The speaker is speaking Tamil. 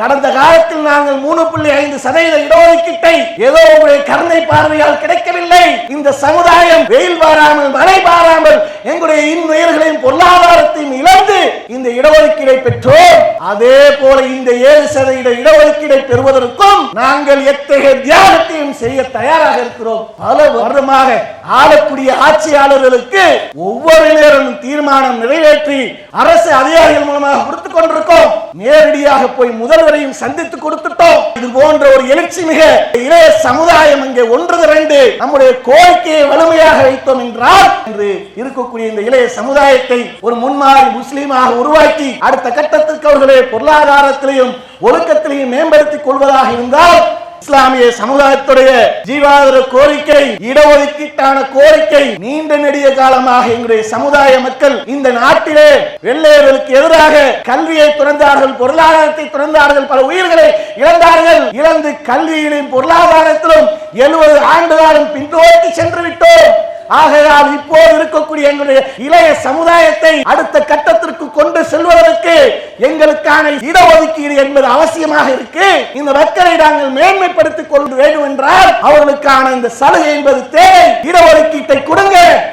கடந்த காலத்தில் நாங்கள் மூணு புள்ளி ஐந்து சதவீத இடஒதுக்கீட்டை ஏதோ உங்களுடைய கருணை பார்வையால் கிடைக்கவில்லை. இந்த சமுதாயம் வெயில் பாராமல் மழை பாராமல் எங்களுடைய இன்னுயிர்களையும் பொருளாதாரத்தையும் இழந்து இந்த இடஒதுக்கீடை பெற்றோம். அதே போல இந்த ஏழு சதவீத இடஒதுக்கீடை பெறுவதற்கும் நாங்கள் எத்தகைய தியாகத்தையும் செய்ய தயாராக இருக்கிறோம். பல வருடமாக ஆளக்கூடிய ஆட்சியாளர்களுக்கு ஒவ்வொரு நேரமும் தீர்மானம் நிறைவேற்றி அரசு அதிகாரிகள் மூலமாக கொடுத்துக் கொண்டிருக்கோம். நேரடியாக போய் முதல்வரையும் சந்தித்து கொடுத்துட்டோம். இது போன்ற ஒரு எழுச்சி மிக இளைய சமுதாயம் இங்கே ஒன்று திரண்டு நம்முடைய கோரிக்கையை வலிமையாக வைத்தோம் என்றால் என்று இருக்கக்கூடிய இந்த இளைய சமுதாயத்தை ஒரு முன்மாறி முஸ்லீமாக உருவாக்கி அடுத்த கட்டத்திற்கு அவர்களை பொருளாதாரத்திலையும் ஒழுக்கத்திலையும் மேம்படுத்திக் கொள்வதாக இருந்தால் இஸ்லாமிய சமுதாயத்துடைய ஜீவாதார கோரிக்கை இடஒதுக்கீட்டான கோரிக்கை நீண்ட நெடிய காலமாக எங்களுடைய சமுதாய மக்கள் இந்த நாட்டிலே வெள்ளையர்களுக்கு எதிராக கல்வியை துறந்தார்கள் பொருளாதாரத்தை துறந்தார்கள் பல உயிர்களை இழந்தார்கள். இழந்து கல்வியிலும் பொருளாதாரத்திலும் எழுபது ஆண்டு காலம் பின்னோக்கி சென்று விட்டோம் ஆகையால் இப்போது இருக்கக்கூடிய எங்களுடைய இளைய சமுதாயத்தை அடுத்த கட்டத்திற்கு கொண்டு செல்வதற்கு எங்களுக்கான இடஒதுக்கீடு என்பது அவசியமாக இருக்கு. இந்த மக்களை நாங்கள் மேன்மைப்படுத்திக் கொள்ள வேண்டும் என்றால் அவர்களுக்கான இந்த சலுகை என்பது தேவை. இடஒதுக்கீட்டை கொடுங்க.